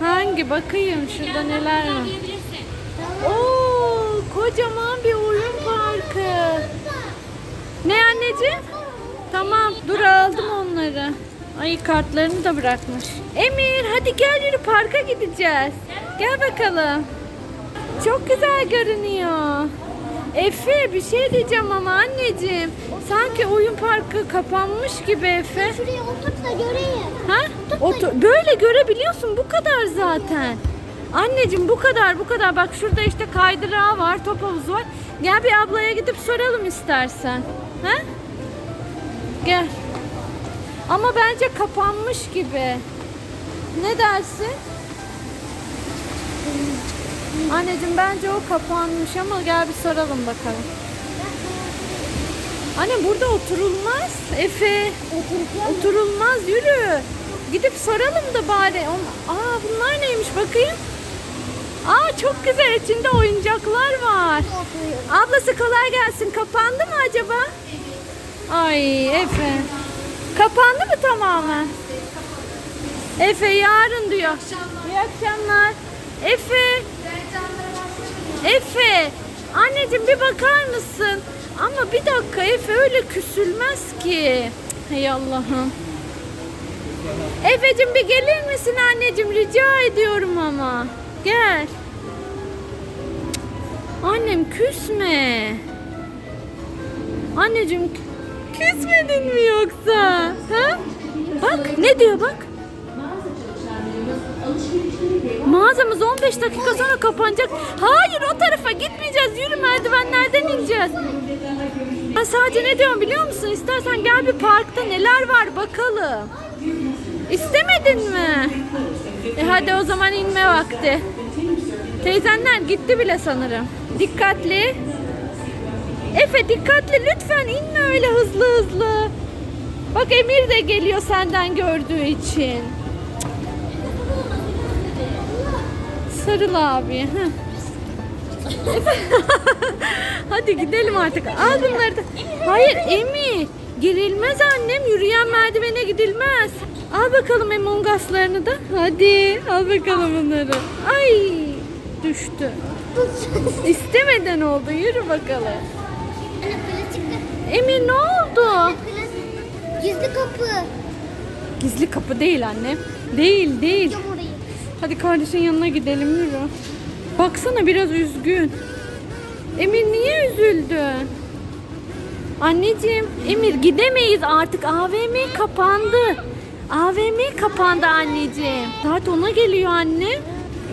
Hangi bakayım şurada neler var. Oo, kocaman bir oyun parkı. Ne anneciğim? Tamam dur aldım onları. Ay kartlarını da bırakmış. Emir hadi gel yürü parka gideceğiz. Gel bakalım. Çok güzel görünüyor. Efe bir şey diyeceğim ama anneciğim. Sanki oyun parkı kapanmış gibi Efe. Şuraya otur da göreyim. Ha? Otur. Böyle görebiliyorsun bu kadar zaten. Anneciğim bu kadar bu kadar. Bak şurada işte kaydırağı var, top havuzu var. Gel bir ablaya gidip soralım istersen. Ha? Gel. Ama bence kapanmış gibi. Ne dersin? Anneciğim bence o kapanmış ama gel bir soralım bakalım. Anne burada oturulmaz. Efe. Oturulmaz yürü. Gidip soralım da bari. Aa bunlar neymiş bakayım. Aa çok güzel içinde oyuncaklar var. Ablası kolay gelsin. Kapandı mı acaba? Ay Efe. Kapandı mı tamamen? Efe yarın diyor. İyi akşamlar. Efe. Efe. Anneciğim bir bakar mısın? Ama bir dakika Efe öyle küsülmez ki. Hey Allah'ım. Efe'cim bir gelir misin anneciğim rica ediyorum ama. Gel. Annem küsme. Anneciğim kü- küsmedin mi yoksa? Ha? Bak ne diyor bak. Mağazamız 15 dakika sonra kapanacak. Hayır o tarafa gitmeyeceğiz. İneceğiz. Ben sadece ne diyorum biliyor musun? İstersen gel bir parkta neler var bakalım. İstemedin mi? E hadi o zaman inme vakti. Teyzenler gitti bile sanırım. Dikkatli. Efe dikkatli lütfen inme öyle hızlı hızlı. Bak Emir de geliyor senden gördüğü için. Sarıl abi. heh. Hadi gidelim artık. Al bunları da. Hayır Emir. Girilmez annem. Yürüyen merdivene gidilmez. Al bakalım Among Us'larını da. Hadi al bakalım bunları. Ay düştü. İstemeden oldu. Yürü bakalım. Emir ne oldu? Gizli kapı. Gizli kapı değil anne. Değil değil. Hadi kardeşin yanına gidelim yürü. Baksana biraz üzgün. Emir niye üzüldün? Anneciğim, Emir gidemeyiz artık. AVM kapandı. AVM kapandı anneciğim. Saat ona geliyor anne.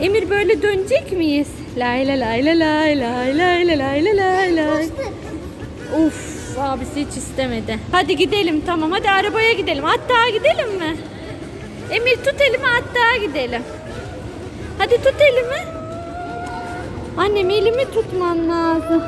Emir böyle dönecek miyiz? Lay lay lay lay lay lay lay lay lay lay lay. Uf abisi hiç istemedi. Hadi gidelim tamam hadi arabaya gidelim. Hatta gidelim mi? Emir tut elimi hatta gidelim. Hadi tut elimi. Annem elimi tutman lazım.